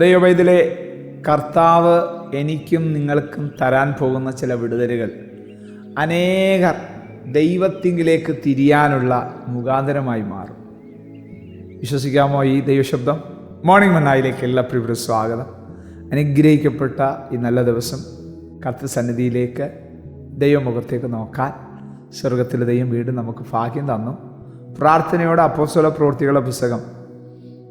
ദൈവവൈദിലെ കർത്താവ് എനിക്കും നിങ്ങൾക്കും തരാൻ പോകുന്ന ചില വിടുതലുകൾ. അനേകർ ദൈവത്തിങ്കിലേക്ക് തിരിയാനുള്ള മുഖാന്തരമായി മാറും. വിശ്വസിക്കാമോ ഈ ദൈവശബ്ദം? മോർണിംഗ് മണ്ണായിലേക്ക് എല്ലാ പ്രിയപ്പെട്ട സ്വാഗതം. അനുഗ്രഹിക്കപ്പെട്ട ഈ നല്ല ദിവസം കർത്ത സന്നിധിയിലേക്ക് ദൈവമുഖത്തേക്ക് നോക്കാൻ സ്വർഗത്തിലെ ദൈവം വീട് നമുക്ക് ഭാഗ്യം തന്നു. പ്രാർത്ഥനയോടെ അപ്പോസ്വല പ്രവൃത്തികളുടെ പുസ്തകം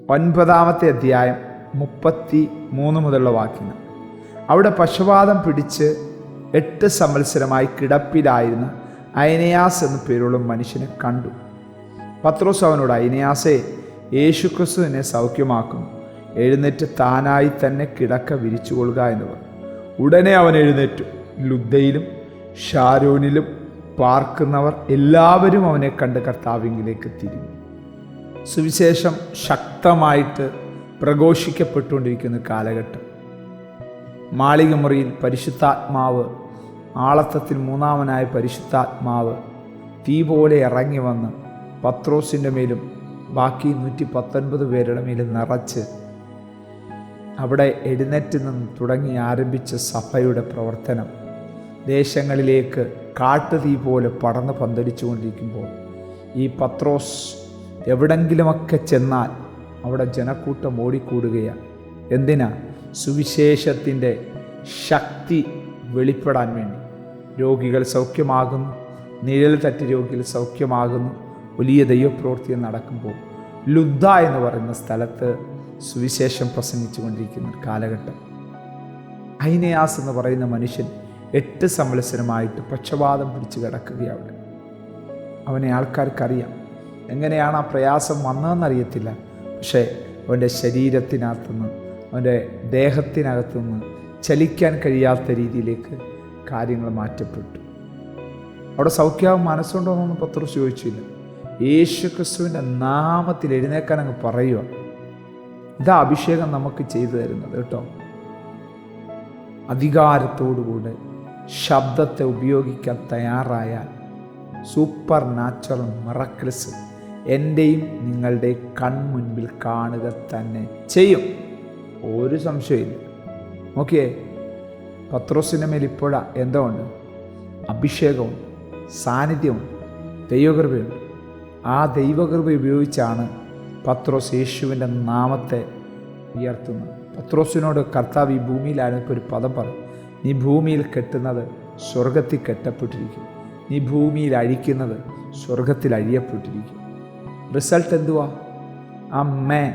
ഒൻപതാമത്തെ അധ്യായം മുപ്പത്തി മൂന്ന് മുതലുള്ള വാക്യങ്ങൾ അവിടെ പശുപാതം പിടിച്ച് എട്ട് സംവത്സരമായി കിടപ്പിലായിരുന്ന അയനയാസ് എന്ന പേരുള്ള മനുഷ്യനെ കണ്ടു. പത്രോസ് അവനോട് അയനയാസെ യേശുക്രിസ്തു എന്നെ സൗഖ്യമാക്കുന്നു. എഴുന്നേറ്റ് താനായി തന്നെ കിടക്ക വിരിച്ചുകൊള്ളുക എന്ന് പറഞ്ഞു. ഉടനെ അവൻ എഴുന്നേറ്റു. ലുദ്ദയിലും ഷാരോനിലും പാർക്കുന്നവർ എല്ലാവരും അവനെ കണ്ട് കർത്താവിങ്കിലേക്ക് തിരിഞ്ഞു. സുവിശേഷം ശക്തമായിട്ട് പ്രഘോഷിക്കപ്പെട്ടുകൊണ്ടിരിക്കുന്ന കാലഘട്ടം. മാളികമുറിയിൽ പരിശുദ്ധാത്മാവ് ആളത്തത്തിൽ മൂന്നാമനായ പരിശുദ്ധാത്മാവ് തീ പോലെ ഇറങ്ങി വന്ന് പത്രോസിന്റെ മേലും ബാക്കി നൂറ്റി പത്തൊൻപത് പേരുടെ മേലും നിറച്ച് അവിടെ എഴുന്നേറ്റ് നിന്ന് തുടങ്ങി ആരംഭിച്ച സഭയുടെ പ്രവർത്തനം. ദേശങ്ങളിലേക്ക് കാട്ടുതീ പോലെ പടർന്ന് പന്തലിച്ചുകൊണ്ടിരിക്കുമ്പോൾ ഈ പത്രോസ് എവിടെങ്കിലുമൊക്കെ ചെന്നാൽ അവിടെ ജനക്കൂട്ടം ഓടിക്കൂടുകയാണ്. എന്തിനാ? സുവിശേഷത്തിന്റെ ശക്തി വെളിപ്പെടാൻ വേണ്ടി. രോഗികൾ സൗഖ്യമാകുന്നു. നിഴൽ തട്ടി രോഗികൾ സൗഖ്യമാകുന്നു. വലിയ ദൈവപ്രവൃത്തി നടക്കുമ്പോൾ. ലുദ്ദ എന്ന് പറയുന്ന സ്ഥലത്ത് സുവിശേഷം പ്രസംഗിച്ചു കൊണ്ടിരിക്കുന്ന കാലഘട്ടം. ഐനയാസ് എന്ന് പറയുന്ന മനുഷ്യൻ എട്ട് സംവത്സരമായിട്ട് പക്ഷപാതം പിടിച്ച് കിടക്കുകയാണ് അവനെ ആൾക്കാർക്കറിയാം. എങ്ങനെയാണ് ആ പ്രയാസം വന്നതെന്നറിയത്തില്ല. പക്ഷേ അവന്റെ ശരീരത്തിനകത്തുനിന്ന് അവന്റെ ദേഹത്തിനകത്തുനിന്ന് ചലിക്കാൻ കഴിയാത്ത രീതിയിലേക്ക് കാര്യങ്ങൾ മാറ്റപ്പെട്ടു. അവിടെ സൗഖ്യാവും മനസ്സുണ്ടോ എന്നൊന്നും പത്രോസ് ചോദിച്ചില്ല. യേശു ക്രിസ്തുവിന്റെ നാമത്തിൽ എഴുന്നേക്കാൻ അങ്ങ് പറയുക ഇതാ അഭിഷേകം നമുക്ക് ചെയ്തു തരുന്നത് കേട്ടോ. അധികാരത്തോടുകൂടെ ശബ്ദത്തെ ഉപയോഗിക്കാൻ തയ്യാറായാൽ സൂപ്പർ നാച്ചുറൽ മറക്കിൾസ് എന്റെയും നിങ്ങളുടെ കൺമുൻപിൽ കാണുക തന്നെ ചെയ്യും. ഒരു സംശയമില്ല നോക്കിയേ പത്രോസിന്റെ മേൽ ഇപ്പോഴാ എന്തോ ഉണ്ട് അഭിഷേകവും സാന്നിധ്യവും ദൈവകൃപയുണ്ട്. ആ ദൈവകൃപ ഉപയോഗിച്ചാണ് പത്രോസ് യേശുവിന്റെ നാമത്തെ ഉയർത്തുന്നത്. പത്രോസിനോട് കർത്താവ് ഈ ഭൂമിയിലായിരുന്നപ്പോൾ ഒരു പദം പറഞ്ഞു നീ ഭൂമിയിൽ കെട്ടുന്നത് സ്വർഗത്തിൽ കെട്ടപ്പെട്ടിരിക്കും. നീ ഭൂമിയിൽ അഴിക്കുന്നത് സ്വർഗത്തിൽ അഴിയപ്പെട്ടിരിക്കും. റിസൾട്ട് എന്തുവാ? ആ മേ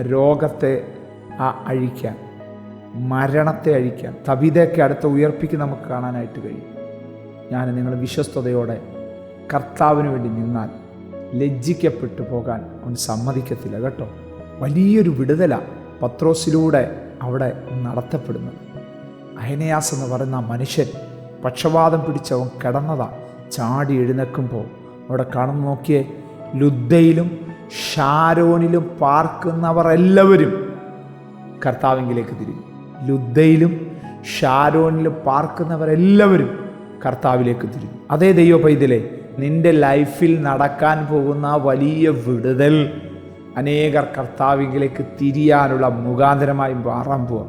രോഗത്തെ ആ അഴിക്കാൻ മരണത്തെ അഴിക്കാൻ തവിതയൊക്കെ അടുത്ത ഉയർപ്പിക്ക് നമുക്ക് കാണാനായിട്ട് കഴിയും. ഞാൻ നിങ്ങൾ വിശ്വസ്തയോടെ കർത്താവിന് വേണ്ടി നിന്നാൽ ലജ്ജിക്കപ്പെട്ടു പോകാൻ അവൻ സമ്മതിക്കത്തില്ല കേട്ടോ. വലിയൊരു വിടുതല പത്രോസിലൂടെ അവിടെ നടത്തപ്പെടുന്നത്. അയനയാസ് എന്ന് പറയുന്ന മനുഷ്യൻ പക്ഷപാതം പിടിച്ചവൻ കിടന്നതാ. ചാടി എഴുന്നേക്കുമ്പോൾ അവിടെ കാണുന്നു നോക്കിയേ ലുദ്ദയിലും ഷാരോനിലും പാർക്കുന്നവർ എല്ലാവരും കർത്താവിങ്കിലേക്ക് തിരിഞ്ഞു. ലുദ്ദയിലും ഷാരോനിലും പാർക്കുന്നവരെല്ലാവരും കർത്താവിലേക്ക് തിരിഞ്ഞു. അതേ ദൈവ പൈതലെ നിന്റെ ലൈഫിൽ നടക്കാൻ പോകുന്ന വലിയ വിടുതൽ അനേകർ കർത്താവിങ്കിലേക്ക് തിരിയാനുള്ള മുഖാന്തരമായി മാറാൻ പോവാം.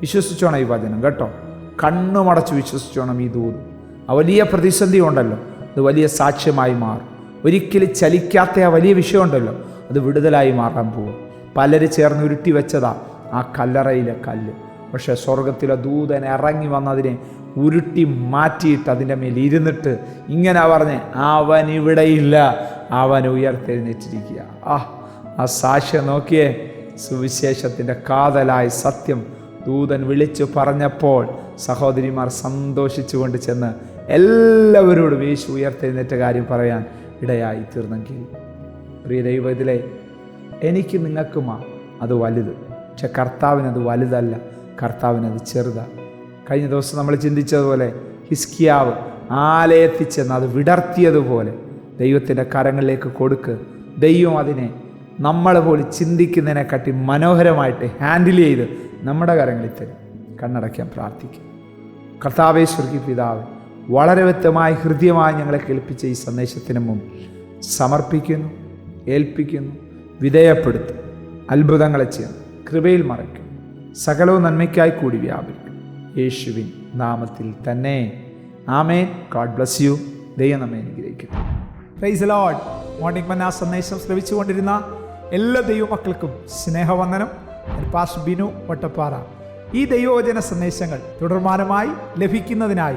വിശ്വസിച്ചോണം ഈ വചനം കേട്ടോ. കണ്ണുമടച്ച് വിശ്വസിച്ചോണം ഈ ദൂത്. ആ വലിയ പ്രതിസന്ധി ഉണ്ടല്ലോ. അത് വലിയ സാക്ഷ്യമായി മാറും. ഒരിക്കലും ചലിക്കാത്ത ആ വലിയ വിഷയമുണ്ടല്ലോ. അത് വിടുതലായി മാറാൻ പോകും പലര് ചേർന്ന് ഉരുട്ടി വെച്ചതാ ആ കല്ലറയിലെ കല്ല്. പക്ഷെ സ്വർഗത്തിലെ ദൂതൻ ഇറങ്ങി വന്നതിനെ ഉരുട്ടി മാറ്റിയിട്ട് അതിന്റെ മേൽ ഇരുന്നിട്ട് ഇങ്ങനെ പറഞ്ഞ് അവൻ ഇവിടെയില്ല അവൻ ഉയർത്തെഴുന്നേറ്റിരിക്കുക. ആ ആ സാക്ഷ്യം നോക്കിയേ. സുവിശേഷത്തിന്റെ കാതലായ സത്യം ദൂതൻ വിളിച്ചു പറഞ്ഞപ്പോൾ സഹോദരിമാർ സന്തോഷിച്ചുകൊണ്ട് ചെന്ന് എല്ലാവരോടും യേശു ഉയർത്തെഴുന്നേറ്റ കാര്യം പറയാൻ ഇടയായി തീർന്നെങ്കിൽ പ്രിയ ദൈവത്തിലെ എനിക്ക് നിങ്ങൾക്കുമാ അത് വലുത്. പക്ഷെ കർത്താവിനത് വലുതല്ല കർത്താവിനത് ചെറുതാണ് കഴിഞ്ഞ ദിവസം നമ്മൾ ചിന്തിച്ചതുപോലെ ഹിസ്കിയാവ് ആലയത്തിൽ ചെന്ന് അത് വിടർത്തിയതുപോലെ ദൈവത്തിന്റെ കരങ്ങളിലേക്ക് കൊടുക്ക്. ദൈവം അതിനെ നമ്മൾ പോലും ചിന്തിക്കുന്നതിനെക്കാട്ടി മനോഹരമായിട്ട് ഹാൻഡിൽ ചെയ്ത് നമ്മുടെ കരങ്ങളിൽ തരും. കണ്ണടയ്ക്കാൻ പ്രാർത്ഥിക്കും. കർത്താവേശ്വർക്ക് പിതാവ് വളരെ വ്യക്തമായി ഹൃദ്യമായി ഞങ്ങളെ കേൾപ്പിച്ച ഈ സന്ദേശത്തിന് മുമ്പ് സമർപ്പിക്കുന്നു ഏൽപ്പിക്കുന്നു വിധേയപ്പെടുത്തും അത്ഭുതങ്ങളെ ചെയ്യുന്നു കൃപയിൽ മറയ്ക്കും സകലവും നന്മയ്ക്കായി കൂടി വ്യാപരിക്കും. യേശുവിൻ നാമത്തിൽ തന്നെ. ആമേൻ. ഗോഡ് ബ്ലസ് യു ദൈവം നമ്മെ അനുഗ്രഹിക്കുന്നു പ്രൈസ് ലോഡ് മോർണിംഗ് മന്ന സന്ദേശം ശ്രമിച്ചുകൊണ്ടിരുന്ന എല്ലാ ദൈവമക്കൾക്കും സ്നേഹവന്ദനം. പാസ് ബിനു വട്ടപ്പാറ ഈ ദൈവവചന സന്ദേശങ്ങൾ തുടർമാനമായി ലഭിക്കുന്നതിനായി